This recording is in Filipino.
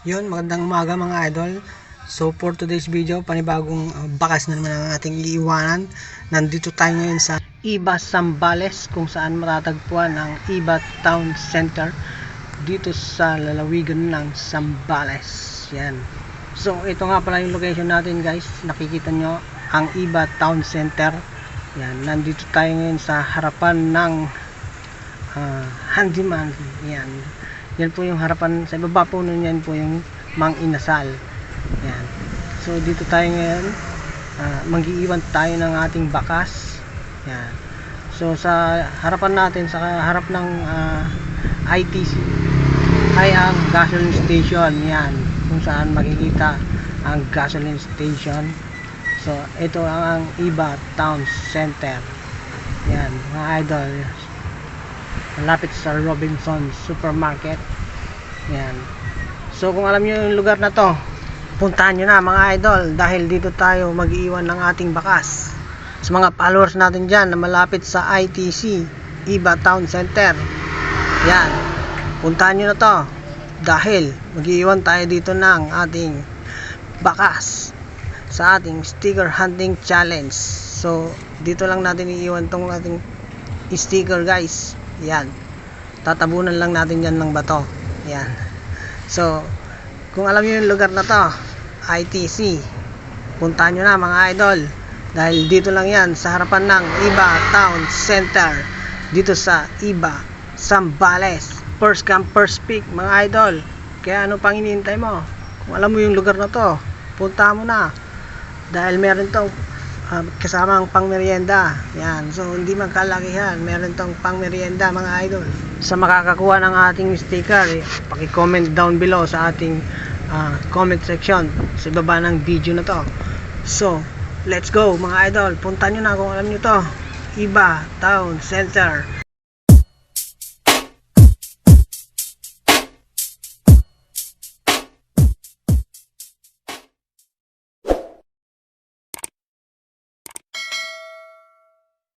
Yun, magandang umaga mga idol. So for today's video, panibagong uh, bakas na naman ang ating iiwanan. Nandito tayo ngayon sa Iba Sambales kung saan matatagpuan ang Iba Town Center dito sa lalawigan ng Sambales. Yan. So ito nga pala yung location natin guys. Nakikita nyo ang Iba Town Center. Yan, nandito tayo ngayon sa harapan ng ah, handyman. Yan. Yan po yung harapan sa ibaba po nun yan po yung Mang Inasal. Yan. So dito tayo ngayon. Uh, magiiwan tayo ng ating bakas. Yan. So sa harapan natin sa harap ng ah, ITC ay ang gasoline station. Yan. Kung saan makikita ang gasoline station. So ito ang, ang Iba Town Center. Yan, mga idol malapit sa Robinson Supermarket. Yan. So kung alam nyo yung lugar na to puntahan nyo na mga idol dahil dito tayo mag-iwan ng ating bakas. Sa mga followers natin dyan na malapit sa ITC Iba Town Center. Yan. Puntahan nyo na to dahil mag-iwan tayo dito ng ating bakas sa ating sticker hunting challenge. So dito lang natin iiwan tong ating sticker guys yan. Tatabunan lang natin yan ng bato. Yan. So kung alam niyo yung lugar na to ITC puntahan nyo na mga idol. Dahil dito lang yan sa harapan ng Iba Town Center. Dito sa Iba Sambales first come first pick mga idol. Kaya ano pang hinihintay mo? Kung alam mo yung lugar na to punta mo na. Dahil meron tong uh, kasamang pangmerienda. Yan. So, hindi man kalakihan. Meron tong pangmerienda, mga idol. Sa makakakuha ng ating sticker, eh, paki-comment down below sa ating ah, comment section sa baba ng video na to. So, let's go, mga idol. Punta nyo na kung alam nyo to. Iba Town Center.